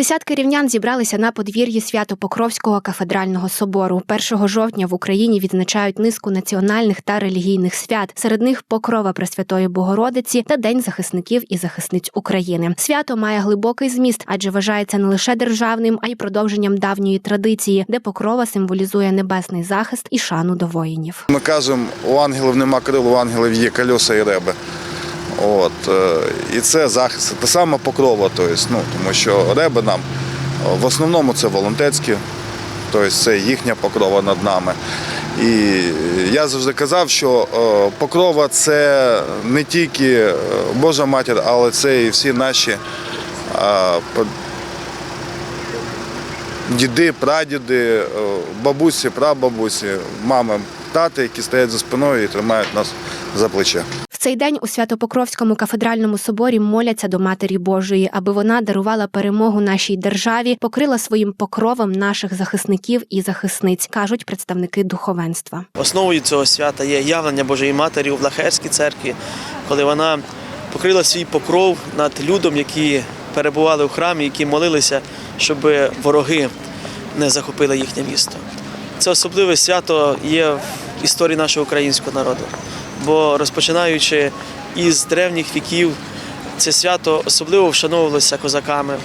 Десятки рівнян зібралися на подвір'ї Свято-Покровського кафедрального собору. 1 жовтня в Україні відзначають низку національних та релігійних свят. Серед них покрова Пресвятої Богородиці та День захисників і захисниць України. Свято має глибокий зміст, адже вважається не лише державним, а й продовженням давньої традиції, де покрова символізує небесний захист і шану до воїнів. Ми кажемо, у ангелів нема крил, у ангелів є кольоса і реби. От, е, і це захист. Те саме покрова, тобто, ну, тому що реби нам е, в основному це волонтерські, тобто це їхня покрова над нами. І я завжди казав, що е, покрова це не тільки Божа матір, але це і всі наші діди, прадіди, бабусі, прабабусі, мами, тати, які стоять за спиною і тримають нас за плече. Цей день у Свято-Покровському кафедральному соборі моляться до Матері Божої, аби вона дарувала перемогу нашій державі, покрила своїм покровом наших захисників і захисниць, кажуть представники духовенства. Основою цього свята є явлення Божої Матері у Влахерській церкві, коли вона покрила свій покров над людом, які перебували у храмі, які молилися, щоб вороги не захопили їхнє місто. Це особливе свято є в історії нашого українського народу, бо розпочинаючи із древніх віків, це свято особливо вшановувалося козаками,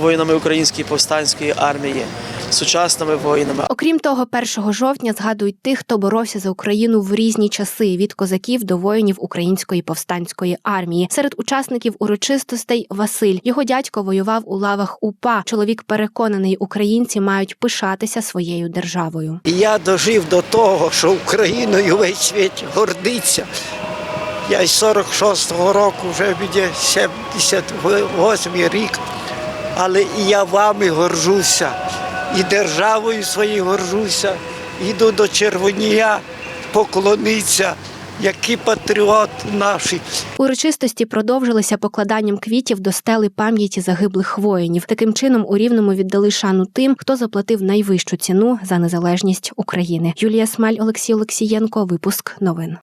воїнами української повстанської армії, сучасними воїнами. Окрім того, 1 жовтня згадують тих, хто боровся за Україну в різні часи від козаків до воїнів української повстанської армії. Серед учасників урочистостей Василь. Його дядько воював у лавах УПА. Чоловік переконаний, українці мають пишатися своєю державою. Я дожив до того, що Україною весь світ гордиться. Я із 46-го року вже мені 78 рік, але і я вами горжуся, і державою своєю горжуся. Іду до Червонія поклонитися, які патріот наші. Урочистості продовжилися покладанням квітів до стели пам'яті загиблих воїнів. Таким чином у рівному віддали шану тим, хто заплатив найвищу ціну за незалежність України. Юлія Смаль, Олексій Олексієнко. Випуск новин.